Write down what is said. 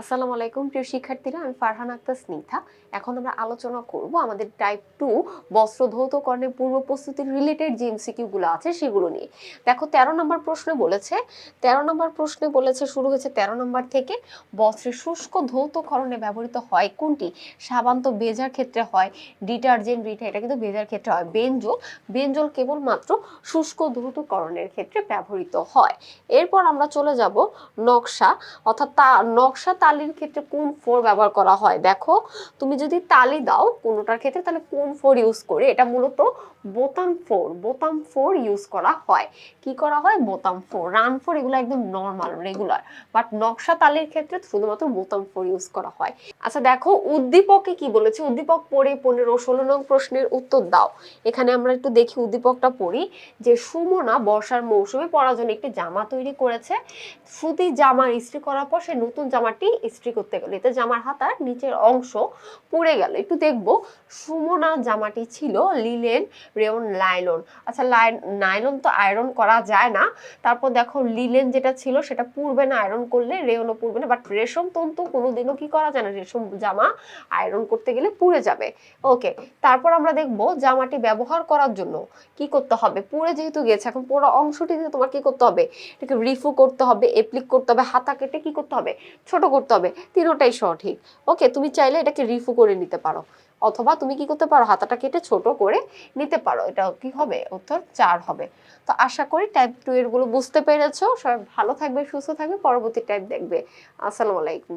আসসালামু আলাইকুম, প্রিয় শিক্ষার্থীরা, আমি ফারহান আক্তার স্নিগ্ধা। এখন আমরা আলোচনা করব আমাদের টাইপ টু বস্ত্র ধৌতকরণের পূর্ব প্রস্তুতির রিলেটেড যে এমসিকিউ গুলো আছে সেগুলো নিয়ে। দেখো, তেরো নম্বর প্রশ্নে বলেছে, তেরো নম্বর প্রশ্নে বলেছে শুরু হয়েছে তেরো নম্বর থেকে বস্ত্রের শুষ্ক ধৌতকরণে ব্যবহৃত হয় কোনটি? সাবান তো বেজার ক্ষেত্রে হয়, ডিটারজেন্ট, রিটা, এটা কিন্তু বেজার ক্ষেত্রে হয়, বেঞ্জল। বেঞ্জল কেবলমাত্র শুষ্ক ধৌতকরণের ক্ষেত্রে ব্যবহৃত হয়। এরপর আমরা চলে যাব নকশা, অর্থাৎ তা নকশা তালির ক্ষেত্রে কোন ফোর ব্যবহার করা হয়? দেখো, তুমি যদি তালি দাও কোনোটার ক্ষেত্রে, তাহলে কোন ফোর ইউজ করে? এটা মূলত বোতাম ফোর বোতাম ফোর ইউজ করা হয়। কি করা হয়? বোতাম ফোর রান ফোর এগুলো একদম নর্মাল রেগুলার বাট নকশা তালির ক্ষেত্রে শুধুমাত্র বোতাম ফোর ইউজ করা হয়। আচ্ছা দেখো উদ্দীপকে কি বলেছে? উদ্দীপক পড়ে পনেরো, ষোলো নং প্রশ্নের উত্তর দাও। এখানে আমরা একটু দেখি উদ্দীপকটা পড়ি যে, সুমনা বর্ষার মৌসুমে পরার জন্য একটি জামা তৈরি করেছে। সুতি জামা ইস্ত্রি করার পর সে নতুন জামাটি ইস্ত্রি করতে গেল। এতে জামার হাতার নিচের অংশ পুড়ে গেল। একটু দেখব, সুমনা জামাটি ছিল লিলেন রেয়ন লাইলন আচ্ছা নাইলন তো আয়রন করা যায় না। তারপর দেখো লিলেন যেটা ছিল সেটা পুড়বে না, আয়রন করলে রেয়নও পুড়বে না। বাট রেশম তন্তু কোনোদিনও কি করা যায় না? রেশম জামা আয়রন করতে গেলে পুড়ে যাবে। ওকে তারপর আমরা দেখব জামাটি ব্যবহার করার জন্য কি করতে হবে? পুড়ে যেহেতু গেছে, এখন পুরো অংশটি তোমার কি করতে হবে? এটাকে রিফু করতে হবে এপ্লিক করতে হবে, হাতা কেটে কি করতে হবে? ছোট করতে হবে, তিনোটাই সঠিক। ওকে তুমি চাইলে এটাকে রিফু করে নিতে পারো। অথবা তুমি কি করতে পারো, হাতাটা কেটে ছোট করে নিতে পারো। এটা কি হবে? উত্তর চার হবে। তো আশা করি টাইপ টু এরগুলো বুঝতে পেরেছ। সবাই ভালো থাকবে, সুস্থ থাকবে। পরবর্তী টাইপ দেখবে। আসসালামু আলাইকুম।